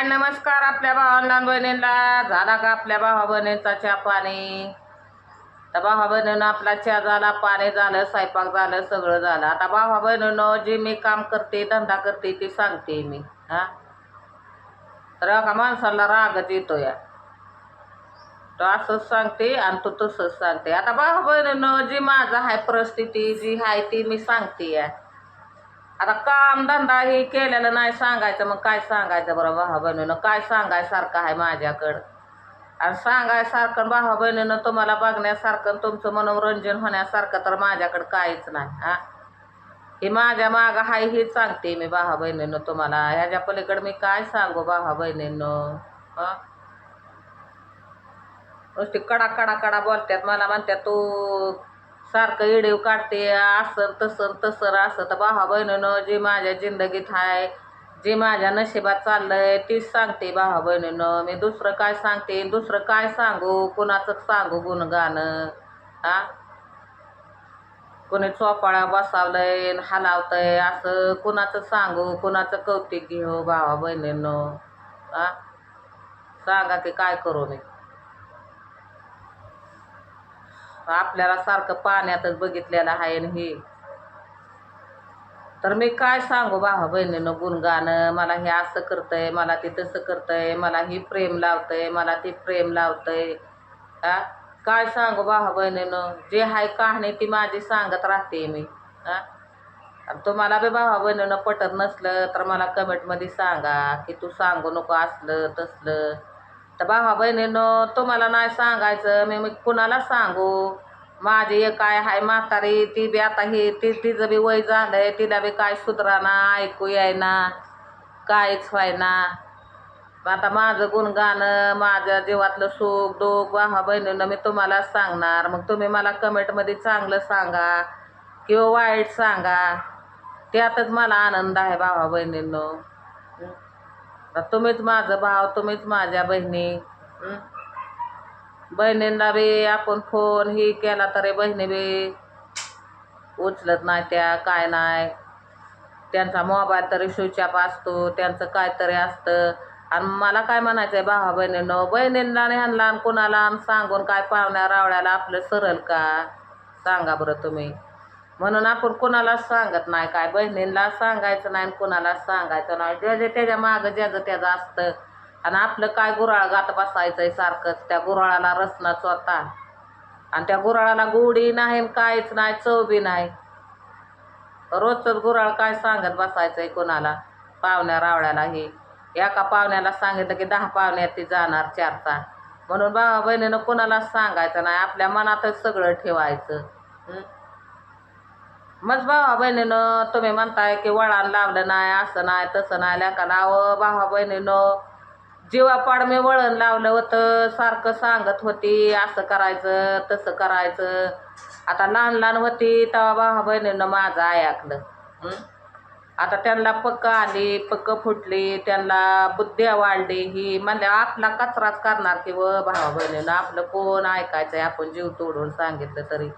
हाय नमस्कार आपल्या भावांना बहिणींना. झाला का आपल्या भावा बहिणींचा चहा पाणी? तर भावा बहिणीनं आपला चहा झाला पाणी झालं स्वयंपाक झालं सगळं झालं. आता भावा बहिणीनं जे मी काम करते धंदा करते ते सांगते मी हा? तर का माणसाला रागच येतो या. तो असंच सांगते आणि तो तसंच सांगते. आता भावा बहिणीनं जी माझं आहे परिस्थिती जी आहे ती मी सांगते या. आता काम धंदा हे केलेलं नाही सांगायचं मग काय सांगायचं बरं भावा बहिणीनं? काय सांगायसारखं आहे माझ्याकडं? आणि सांगायसारखं भावा बहिणीनं तुम्हाला बघण्यासारखं तुमचं मनोरंजन होण्यासारखं तर माझ्याकडं काहीच नाही हा? हे माझ्या मागं हाय हेच सांगते मी भावा बहिणीनं तुम्हाला. ह्याच्या पलीकडं मी काय सांगू भावा बहिणीनं? हा? नुसती कडा कडा कडा बोलतात मला म्हणतात तू सारखं इडीव काढते असं तसं तसर असं. तर भावा बहिणीनं जे माझ्या जिंदगीत आहे जे माझ्या नशिबात चाललंय तीच सांगते भावा बहिणीनं. मी दुसरं काय सांगते दुसरं काय सांगू? कुणाचं सांगू गुणगाणं? हा कोणी चोपाळा बसावलंय हलावतंय असं कुणाचं सांगू? कुणाचं कौतिक घेऊ भावा बहिणीनं? आ? सांगा की काय करू मी? आपल्याला सारखं पाण्यातच बघितलेलं आहे न हे. तर मी काय सांगू भावा बहिणीनं गुणगाणं मला हे असं करतंय मला ते तसं करतंय मला ही प्रेम लावतंय मला ती प्रेम लावतंय. हा काय सांगू भावा बहिणीनं? जे आहे कहाणी ती माझी सांगत राहते मी. हा तुम्हाला बी भावा बहिणीनं पटत नसलं तर मला कमेंटमध्ये सांगा की तू सांगू नको असलं तसलं. तर भावा बहिणीनं तुम्हाला नाही सांगायचं मी मी कुणाला सांगू? माझी एक काय हाय म्हातारी ती बी आता ही ती तिचं बी वय झालंय तिला बी काय सुधराना ऐकू यायना काहीच व्हायना. आता माझं गुणगाणं माझ्या जीवातलं सुख दुःख भावा बहिणीनं मी तुम्हाला सांगणार. मग तुम्ही मला कमेंटमध्ये चांगलं सांगा किंवा वाईट सांगा. त्यातच मला आनंद आहे भावा बहिणींनो. तुम्हीच माझं भाव तुम्हीच माझ्या बहिणी. बहिणींना बी आपण फोन ही केला तरी बहिणी बी उचलत नाही त्या काय नाही. त्यांचा मोबाईल तरी स्विच ऑफ असतो त्यांचं काहीतरी असतं. आणि मला काय म्हणायचं आहे भावा बहिणींनो बहिणींना आणि ह्यांना आणि कुणाला आणि सांगून काय पाहुण्या रावळ्याला आपलं सरल का? सांगा बरं तुम्ही. म्हणून आपण कुणालाच सांगत नाही काय बहिणींना सांगायचं नाही आणि कुणाला सांगायचं नाही. जे त्याच्या मागं ज्याचं त्याचं असतं. आणि आपलं काय गुराळ गात बसायचं आहे सारखंच त्या गुराळाला रसना चोता आणि त्या गुराळाला गोडी नाही आणि काहीच नाही चव बी नाही. रोजचंच गुराळ काय सांगत बसायचं आहे कोणाला? पाहुण्या रावळ्याला हे. एका पाहुण्याला सांगितलं की दहा पाहुण्यात ती जाणार चारचा. म्हणून भावा बहिणीनं कोणालाच सांगायचं नाही. आपल्या मनातच सगळं ठेवायचं. मग भावा बहिणीनं तुम्ही म्हणताय की वळण लावलं नाही असं नाही तसं नाही लेखाला अहो भावा बहिणीनं जीवापाड मी वळण लावलं होतं सारखं सांगत होती असं करायचं तसं करायचं. आता लहान लहान होती तेव्हा भावा बहिणीनं माझं ऐकलं आता त्यांना पक्क आली पक्क फुटली त्यांना बुद्ध्या वाढली ही म्हणजे आपला कचराच करणार की व भावा बहिणीनं आपलं कोण ऐकायचं आहे आपण जीव तोडून सांगितलं तरी.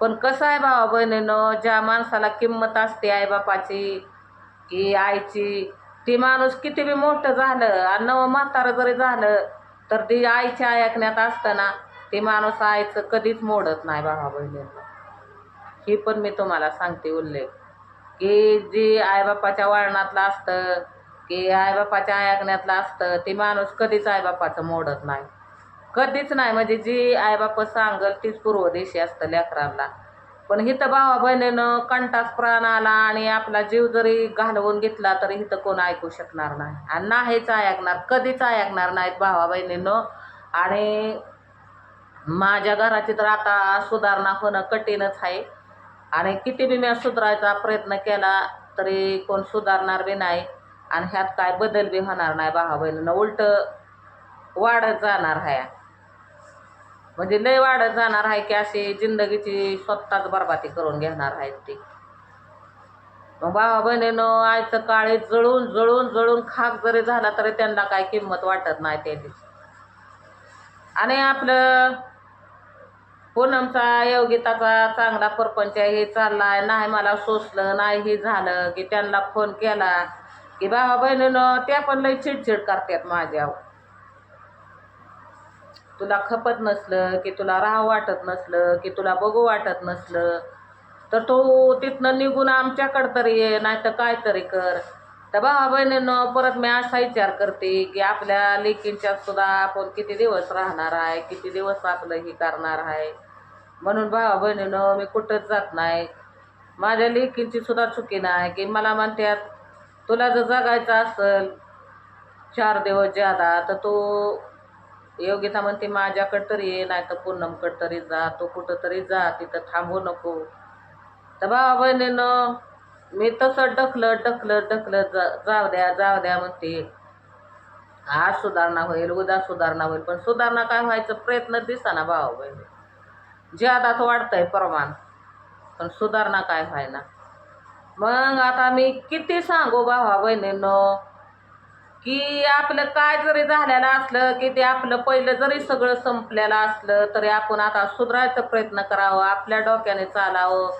पण कसं आहे भावा बहिणीनं ज्या माणसाला किंमत असते आईबापाची की आईची ती माणूस किती बी मोठं झालं आणि नवं म्हातारं जरी झालं तर ती आईच्या ऐकण्यात असताना ती माणूस आईचं कधीच मोडत नाही भावा बहिणीनं. ही पण मी तुम्हाला सांगते उल्लेख. की जी आईबापाच्या वळणातलं असतं की आईबापाच्या ऐकण्यातलं असतं ती माणूस कधीच आईबापाचं मोडत नाही. कधीच नाही. म्हणजे जी आईबाप सांगल तीच पूर्व दिशी असतं लेकरांना. पण हिथं भावा बहिणीनं कंटास प्राण आला आणि आपला जीव जरी घालवून घेतला तरी हिथं कोण ऐकू शकणार नाही. आणि नाहीच ऐकणार कधीच ऐकणार नाहीत भावा बहिणीनं. आणि माझ्या घराची तर आता सुधारणा होणं कठीणच आहे. आणि किती बी मी सुधारायचा प्रयत्न केला तरी कोण सुधारणार बी नाही. आणि ह्यात काय बदल बी होणार नाही भावा बहिणीनं. उलट वाढत जाणार ह्या म्हणजे लय वाढत जाणार आहे की अशी जिंदगीची स्वतःच बरबादी करून घेणार आहेत ते. मग भावा बहिणीनं आयचं काळे जळून जळून जळून खाक जरी झाला तरी त्यांना काय किंमत वाटत नाही त्याची आणि आपलं पूनमचा योगिताचा चांगला परपंच हे चाललाय नाही मला सोसलं नाही हे झालं की त्यांना फोन केला की भावा बहिणीनं त्या पण लई चिडचिड करतात माझ्यावर. तुला खपत नसलं की तुला राहा वाटत नसलं की तुला बघू वाटत नसलं तर तू तिथनं निघून आमच्याकडं तरी ये नाही तर काय तरी कर. तर भावा बहिणीनं परत मी असा विचार करते की आपल्या लेकींच्या सुद्धा आपण किती दिवस राहणार आहे किती दिवस आपलं हे करणार आहे. म्हणून भावा बहिणीनं मी कुठंच जात नाही. माझ्या लेकींची सुद्धा चुकी नाही की मला म्हणतात तुला जर जगायचं असेल चार दिवस ज्यादा तर तू योगिता म्हणते माझ्याकडं तरी ये नाही तर पूनमकडं तरी जा तू कुठं तरी जा तिथं थांबू नको. तर भावा बहिणीनं मी तसं ढकलत ढकलत ढकलत जा जाऊ द्या जाऊ द्या म्हणते. आज सुधारणा होईल उद्या सुधारणा होईल पण सुधारणा काय व्हायचं प्रयत्न दिसा भावा बहिणी. ज्यादाच वाढतंय प्रमाण पण सुधारणा काय व्हायना. मग आता मी किती सांगू भावा बहिणींनो की आपलं काय जरी झालेलं असलं की ते आपलं पहिलं जरी सगळं संपलेलं असलं तरी आपण आता सुधारायचा प्रयत्न करावा आपल्या डोक्याने चालावं.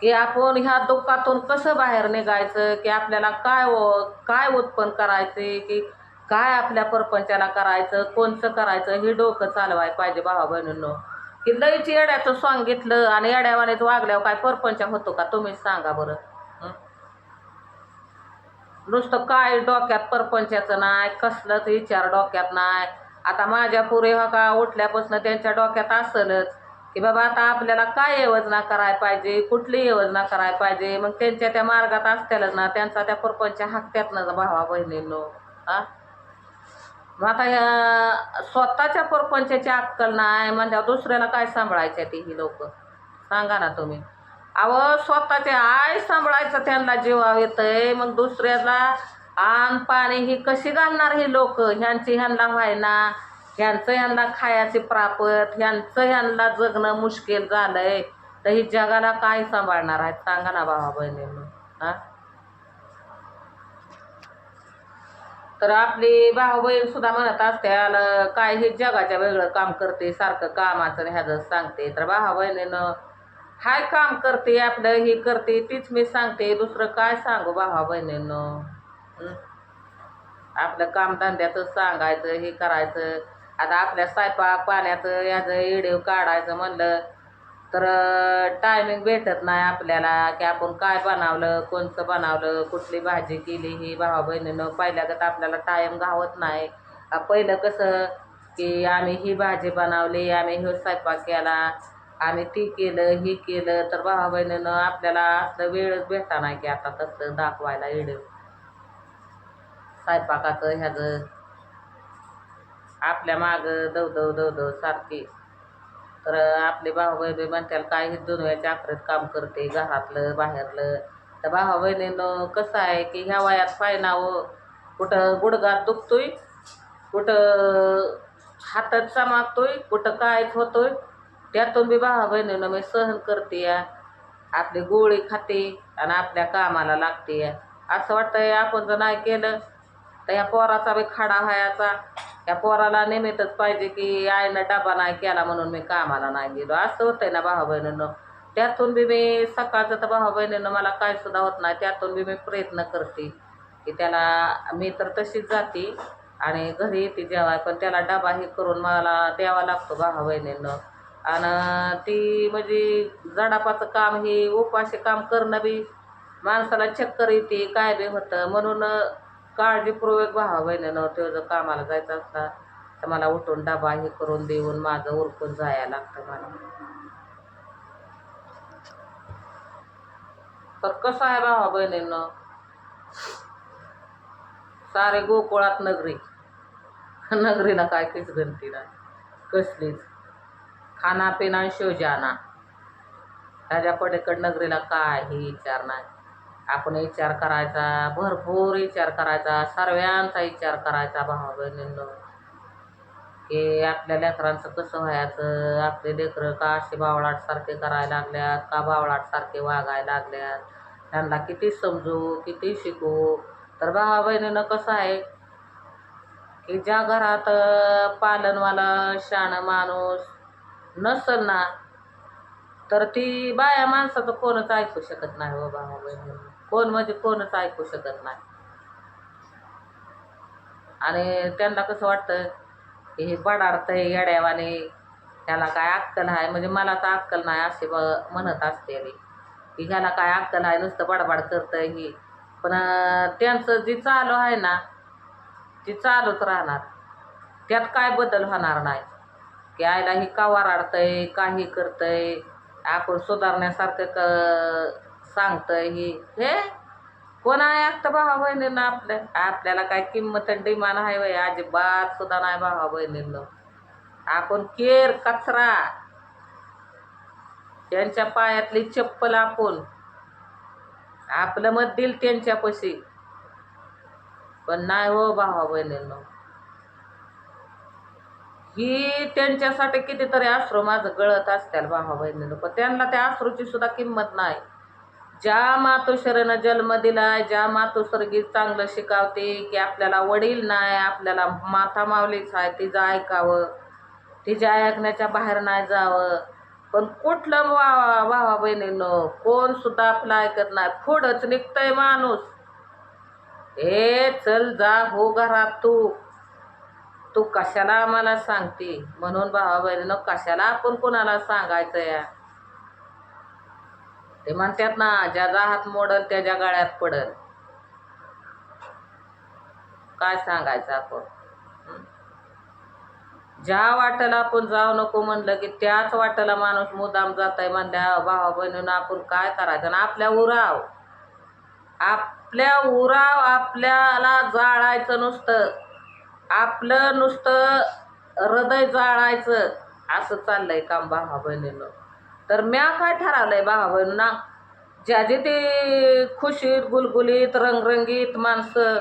की आपण ह्या दुःखातून कसं बाहेर निघायचं की आपल्याला काय व काय उत्पन्न करायचे की काय आपल्या परपंचाला करायचं कोणचं करायचं हे डोकं चालवाय पाहिजे भावा बहिणींनो. की लईच येड्याचं सांगितलं आणि येड्यावानेच वागल्यावर काय परपंच होतो का तुम्हीच सांगा बरं. नुसतं काय डोक्यात परपंचाचं नाही कसलंच विचार डोक्यात नाही. आता माझ्या पुरे हा का उठल्यापासून त्यांच्या डोक्यात असलच की बाबा आता आपल्याला काय योजना करायला पाहिजे कुठली योजना करायला पाहिजे? मग त्यांच्या त्या मार्गात असत्यालच ना त्यांचा त्या परपंच हाकत्यात ना भावा बहिणींनो. हा? मग आता ह्या स्वतःच्या परपंचाची अक्कल नाही म्हणजे दुसऱ्याला काय सांभाळायच्या ती ही लोक? सांगा ना तुम्ही. अहो स्वतःचे आय सांभाळायचं त्यांना जीवाव येतंय मग दुसऱ्याला आण पाणी ही कशी घालणार ही लोक? ह्यांची ह्यांना व्हायना. ह्यांचं ह्यांना खायाची प्रापत ह्यांचं ह्यांना जगणं मुश्किल झालंय. तर ही जगाला काय सांभाळणार आहेत? सांगा ना भावा बहिणींनो हा? तर आपली भाऊ बहीण सुद्धा म्हणत असते "आलं, काय हे जगाच्या वेगळं काम करते सारखं कामाचं आणि ह्याचं सांगते. तर भावा बहिणीनं हाय काम करते आपलं हे करते तीच मी सांगते दुसरं काय सांगू भावा बहिणीनं? आपलं कामधंद्याचं सांगायचं हे करायचं. आता आपल्या स्वयंपाक पाण्याचं याचं इडीव काढायचं म्हणलं तर टायमिंग भेटत नाही आपल्याला की आपण काय बनवलं कोणचं बनवलं कुठली भाजी केली ही भावा बहिणीनं. पहिल्यागत आपल्याला टाईम घावत नाही. पहिलं कसं की आम्ही ही भाजी बनवली आम्ही ह्यो स्वयंपाक केला. आणि ती केलं हे केलं तर भावा बहिणीनं आपल्याला असं वेळच भेटा नाही की आता तसं दाखवायला इडीव स्वयंपाकाचं ह्याचं. आपल्या मागं दवदव दवदव सारखी. तर आपले भाऊ बहिणी म्हणतात काय हे दुनियाच्या आखरीत काम करते घरातलं बाहेरलं. तर भावा बहिणीनं कसं आहे की ह्या वयात पायनावं हो. कुठं गुडघात दुखतोय कुठं हातात समागतोय कुठं काय होतोय. त्यातून बी भावा बहिणीनं मी सहन करते या. आपली गोळी खाते आणि आपल्या कामाला लागते या. असं वाटतंय आपण जर नाही केलं तर ह्या पोराचा बी खाडा व्हायचा. ह्या पोराला निमित्तच पाहिजे की आईनं डबा नाही केला म्हणून मी कामाला नाही गेलो. असं होतंय ना भावा बहिणीनं. त्यातून बी मी सकाळचं तर भावा बहिणीनं मला काय सुद्धा होत नाही. त्यातून बी मी प्रयत्न करते की त्याला मी तर तशीच जाते आणि घरी येते जेवाय पण त्याला डबा हे करून मला द्यावा लागतो भावा बहिणीनं. आणि ती म्हणजे जडापाचं काम हे उपाशी काम करणं बी माणसाला चक्कर येते काय बी होतं. म्हणून काळजीपूर्वक भावा बहिणीनं तो जर कामाला जायचं असला तर मला उठून डबा हे करून देऊन माझं उरकून जायला लागतं मला. तर कसं आहे भावा बहिणीनं? सारे गोकुळात नगरी. नगरीला काय काहीच गणती नाही कसलीच. खाना पिना शो जाना. राजा पडेकड नगरीला काय हे विचार नाही. आपण विचार करायचा भरपूर विचार करायचा सर्वांचा विचार करायचा भावा बहिणींनो की आपल्या लेकरांचं कसं व्हायचं? आपले लेकरं का असे बावळाटसारखे करायला लागल्यात? का बावळाटसारखे वागायला लागल्यात? त्यांना किती समजू किती शिकू? तर भावा बहिणीनं कसं आहे? की ज्या घरात पालनवाला शाण माणूस नसल ना तर ती बाया माणसाचं कोणच ऐकू शकत नाही बाबा भावा कोण म्हणजे कोणच ऐकू शकत नाही. आणि त्यांना कसं वाटतं की हे बडाडतंय येड्यावाने ह्याला काय अक्कल आहे? म्हणजे मला तर अक्कल नाही असे ब म्हणत असते की ह्याला काय अक्कल आहे? नुसतं बडबड करतं ही. पण त्यांचं जी चालू आहे ना ती चालूच राहणार. त्यात काय बदल होणार नाही. की आईला ही का वराडतंय काही करतंय? आपण सुधारण्यासारखं क सांगतंय ही. हे? कोण आहे आता भावा बहिणींना आपल्या? आपल्याला काय किंमत आणि डिमान आहे वय अजिबात सुद्धा नाही भावा बहिणींना. आपण केर कचरा. त्यांच्या पायातली चप्पल आपण. आपलं मत दिल त्यांच्यापाशी. पण नाही हो भावा बहिणींना. ही त्यांच्यासाठी कितीतरी अश्रू माझं गळत असतील भावा बहिणीनं. पण त्यांना त्या आश्रूची सुद्धा किंमत नाही. ज्या मातोश्रीनं जन्म दिलाय ज्या मातोसर्गी चांगलं शिकावते की आपल्याला वडील नाही आपल्याला माता मावलीच आहे तिचं ऐकावं तिच्या ऐकण्याच्या बाहेर नाही जावं. पण कुठलं वा भावा बहिणीनं? कोण सुद्धा आपलं ऐकत नाही. पुढंच निघतंय माणूस. हे चल जा हो घरात तू. तू कशाला आम्हाला सांगते? म्हणून भावा बहिणीनं कशाला आपण कोणाला सांगायचं या? ते म्हणतात ना ज्याचा हात मोडल त्याच्या गळ्यात पडल. काय सांगायचं आपण? ज्या वाटेला आपण जाऊ नको म्हणलं की त्याच वाटेला माणूस मुदाम जात आहे म्हणल्या भावा बहिणीनं आपण काय करायचं? ना आपल्या उराव. आपल्या उराव आपल्याला जाळायचं नुसतं. आपलं नुसतं हृदय जाळायचं असं चाललंय काम भावा बहिणीनं. तर म्या काय ठरवलंय भावा बहिणींना? जे ते खुशीत गुलगुलीत रंगरंगीत माणसं